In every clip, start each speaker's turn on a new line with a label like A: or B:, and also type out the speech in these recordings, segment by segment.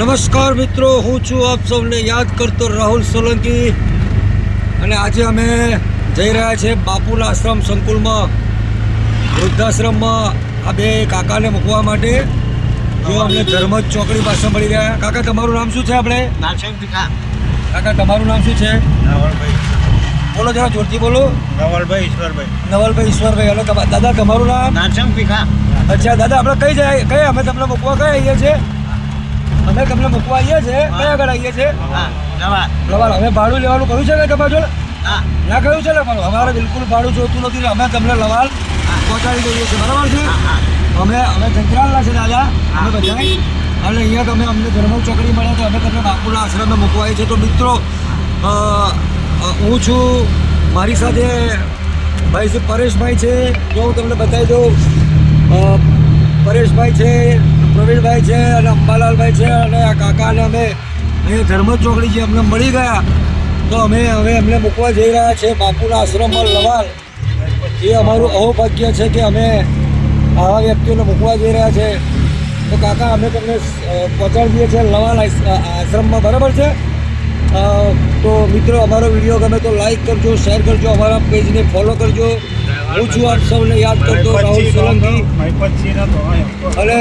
A: નમસ્કાર મિત્રો હું છું આપ સૌને યાદ કરતો રાહુલ સોલંકી. અને આજે અમે જઈ રહ્યા છીએ બાપુલા આશ્રમ સંકુલમાં વૃદ્ધાશ્રમમાં આ બે કાકાને મૂકવા માટે. જો અમને ધર્મ ચોકડી પાસે મળી રહ્યા. કાકા તમારું નામ શું છે આપણે? કાકા તમારું નામ શું છે? બોલો જરા જોરથી બોલો.
B: નવલભાઈ ઈશ્વરભાઈ.
A: નવલભાઈ ઈશ્વરભાઈ હલો દાદા તમારું નામ?
B: નાચક ભીખા
A: અચ્છા દાદા આપણે કઈ જાય કઈ અમે તમને મૂકવા કઈ આવીએ છીએ? અમે તમને મૂકવા આવીએ છીએ કયા આગળ આવીએ છીએ લવાલ અમે ભાડું લેવાનું કહ્યું છે કે તમારા જોડે
B: હા.
A: ના કહ્યું છે ને પણ અમારે બિલકુલ ભાડું જોતું નથી અમે તમને લવાલ પહોંચાડી દઈએ છીએ બરાબર છે? અમે અમે જંત્રાલના છે દાદા અમે બધા અને અહીંયા તમે અમને ધર્મ ચોકડી મળ્યા તો અમે તમને બાપુના આશ્રમે મૂકવાય છે તો મિત્રો હું છું મારી સાથે ભાઈ છે પરેશભાઈ છે જો હું તમને બતાવી દઉં. પરેશભાઈ છે પ્રવીણભાઈ છે અને અંબાલાલભાઈ છે અને આ કાકાને અમે અહીંયા ધર્મ ચોકડી જે અમને મળી ગયા તો અમે હવે એમને મૂકવા જઈ રહ્યા છે બાપુના આશ્રમમાં લવાલ. એ અમારું અહોભાગ્ય છે કે અમે આવા વ્યક્તિઓને મૂકવા જઈ રહ્યા છે. તો કાકા અમે તમને પહોંચાડી દઈએ છીએ લવાલ આશ્રમમાં બરાબર છે? તો મિત્રો અમારો વીડિયો ગમે તો લાઈક કરજો શેર કરજો અમારા પેજને ફોલો કરજો. હું છું આપ સૌને યાદ કરતો રાહુલ સોલંકી. અને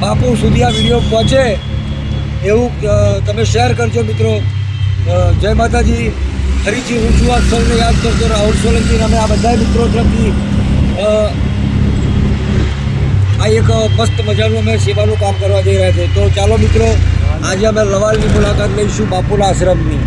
A: બાપુ સુધી આ વીડિયો પહોંચે એવું તમે શેર કરજો મિત્રો. જય માતાજી. ફરીથી હું છું આપ સૌને યાદ કરતો રાહુલ સોલંકી અમે આ બધા મિત્રો તરફથી આ એક મસ્ત મજાનું અમે સેવાનું કામ કરવા જઈ રહ્યા છીએ. તો ચાલો મિત્રો, આજે અમે લવાલની મુલાકાત લઈશું બાપુના આશ્રમની.